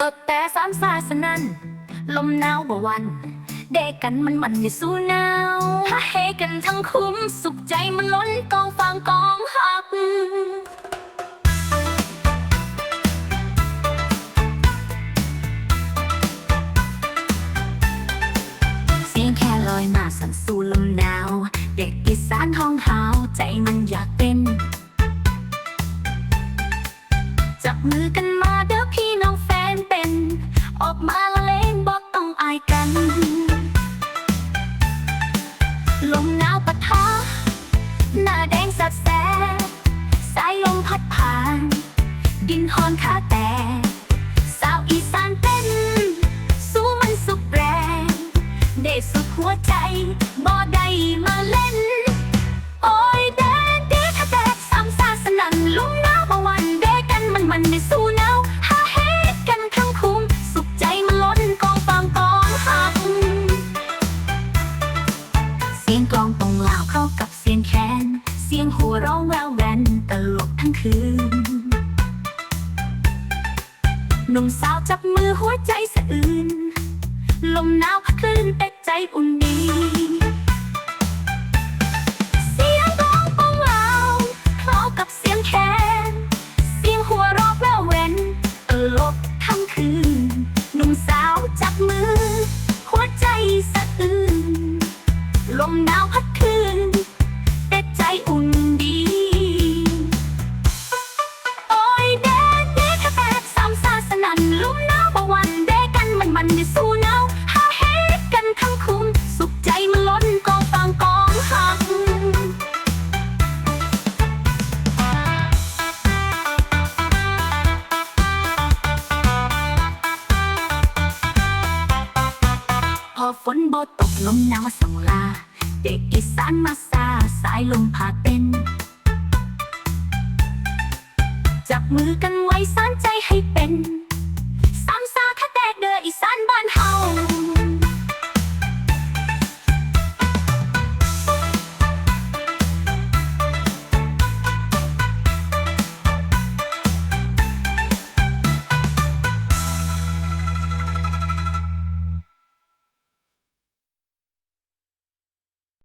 ตดแต่สามสาสนันลมหนาวบ่วัน เด็กกันมันมันอย่าสู้หนาวฮาเฮกันทั้งคุ้มสุขใจมันล้นกองฟางกองหักเสียงแค่ลอยมาสั่นสู่ลมหนาว เด็กอีสานห้องหาวใจมันอยากเป็น จับมือกัน สัดแสบสายลมพัดผ่าน ดินหอนขาแตกสาวอีสานเป็นสู้มันสุดแรง เดชสุดหัวใจบ่ได้มาเล่น สียงหัวเราะแววแวนตลกทั้งคืน หนุ่มสาวจับมือหัวใจสะอื้น ลมหนาวพัดคลื่นแต่ใจอุ่นดี ฝนบ่ตกลมหนาวส่งลา เด็กอีสานมาซาสายลมพาเต้น จับมือกันไว้สานใจให้เป็น